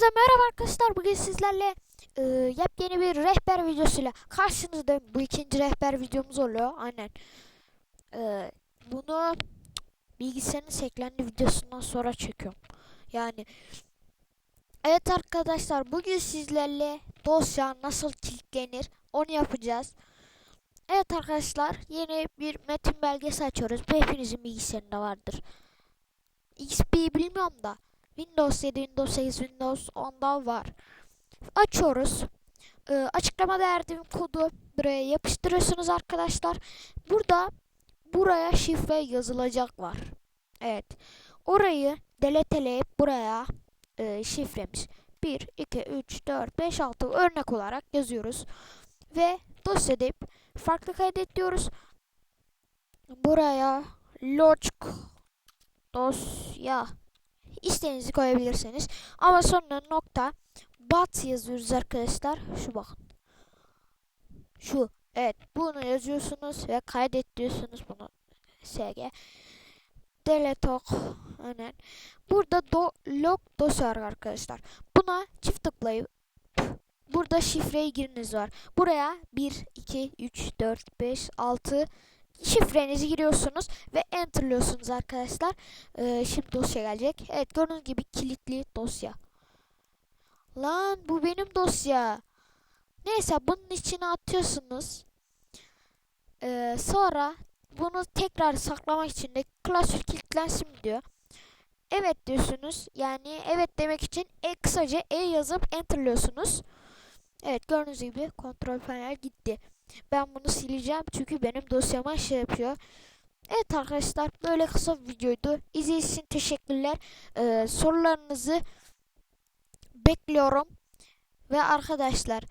Hepinize merhaba arkadaşlar. Bugün sizlerle e, yepyeni bir rehber videosuyla karşınızdayım. Bu ikinci rehber videomuz oluyor. Aynen. E, bunu bilgisayarın seklendi videosundan sonra çekiyorum. Yani Evet arkadaşlar bugün sizlerle dosya nasıl kilitlenir onu yapacağız. Evet arkadaşlar yeni bir metin belgesi açıyoruz. Bu hepinizin bilgisayarında vardır. XP bilmiyorum da Windows 7, Windows 8, Windows 10'da var. Açıyoruz. Ee, açıklamada verdiğim kodu buraya yapıştırıyorsunuz arkadaşlar. Burada buraya şifre yazılacak var. Evet. Orayı deleteleyip buraya e, şifremiz 1, 2, 3, 4, 5, 6 örnek olarak yazıyoruz. Ve dosya deyip farklı kaydet diyoruz. Buraya logic dosya İstediğinizi koyabilirsiniz. Ama sonra nokta bat yazıyoruz arkadaşlar. Şu bakın. Şu. Evet. Bunu yazıyorsunuz ve kaydet diyorsunuz bunu. SG. Delete ok. Aynen. Burada do, log dosya arkadaşlar. Buna çift tıklayıp burada şifreyi giriniz var. Buraya 1, 2, 3, 4, 5, 6 şifrenizi giriyorsunuz ve enterliyorsunuz arkadaşlar. Ee, şimdi dosya gelecek. Evet gördüğünüz gibi kilitli dosya. Lan bu benim dosya. Neyse bunun içine atıyorsunuz. Ee, sonra bunu tekrar saklamak için de klasör kilitlensin diyor. Evet diyorsunuz. Yani evet demek için e, kısaca e yazıp enterliyorsunuz. Evet gördüğünüz gibi kontrol panel gitti. Ben bunu sileceğim çünkü benim dosyama şey yapıyor. Evet arkadaşlar böyle kısa bir videoydu. İzlediğiniz için teşekkürler. Ee, sorularınızı bekliyorum. Ve arkadaşlar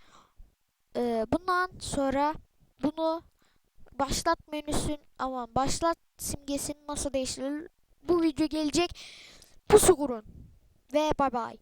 e, bundan sonra bunu başlat menüsün ama başlat simgesini nasıl değiştirilir bu video gelecek. Pusu kurun. Ve bay bay.